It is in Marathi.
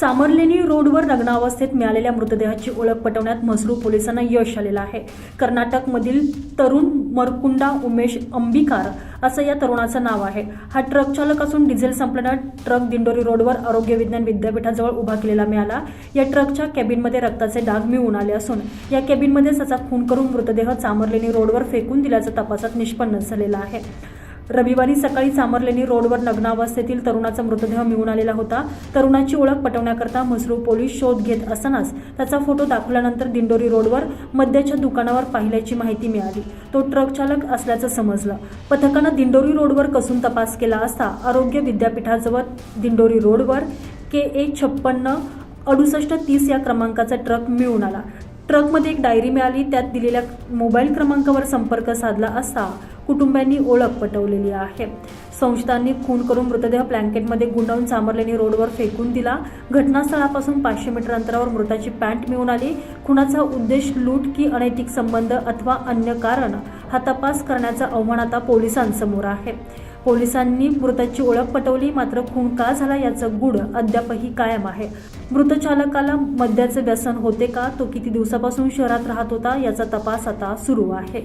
चामरलेनी रोडवर लग्नावस्थेत मिळालेल्या मृतदेहाची ओळख पटवण्यात म्हसरू पोलिसांना यश आलेलं आहे. कर्नाटकमधील तरुण मरकुंडा उमेश अंबिकार असं या तरुणाचं नाव आहे. हा ट्रक चालक असून डिझेल संपल्यानं ट्रक दिंडोरी रोडवर आरोग्य विज्ञान विद्यापीठाजवळ उभा केलेला मिळाला. या ट्रकच्या कॅबिनमध्ये रक्ताचे डाग मिळून आले असून या कॅबिनमध्ये त्याचा खून करून मृतदेह चामरलेनी रोडवर फेकून दिल्याचं तपासात निष्पन्न झालेलं आहे. रविवारी सकाळी चामरलेनी रोडवर नग्नावस्थेतील तरुणाचा मृतदेह मिळून आलेला होता. तरुणाची ओळख पटवण्याकरता म्हसरू पोलीस शोध घेत असतानाच त्याचा फोटो दाखवल्यानंतर दिंडोरी रोडवर मद्याच्या दुकानावर पाहिल्याची माहिती मिळाली. तो ट्रक चालक असल्याचं समजलं. पथकानं दिंडोरी रोडवर कसून तपास केला असता आरोग्य विद्यापीठाजवळ दिंडोरी रोडवर के ए छप्पन्न अडुसष्ट तीस या क्रमांकाचा ट्रक मिळून आला. ट्रकमध्ये एक डायरी मिळाली. त्यात दिलेल्या मोबाईल क्रमांकावर संपर्क साधला असता कुटुंबियांनी ओळख पटवलेली आहे. संशयितांनी खून करून मृतदेह ब्लँकेटमध्ये गुंडाळून चामरलेनी रोडवर फेकून दिला. घटनास्थळापासून पाचशे मीटर अंतरावर मृताची पॅन्ट मिळून आली. खुनाचा उद्देश लूट की अनैतिक संबंध अथवा अन्य कारण हा तपास करण्याचं आव्हान आता पोलिसांसमोर आहे. पोलिसांनी मृताची ओळख पटवली मात्र खून का झाला याचं गुढ अद्यापही कायम आहे. मृत चालकाला मद्याचे व्यसन होते का तो किती दिवसापासून शहरात राहत होता याचा तपास आता सुरू आहे.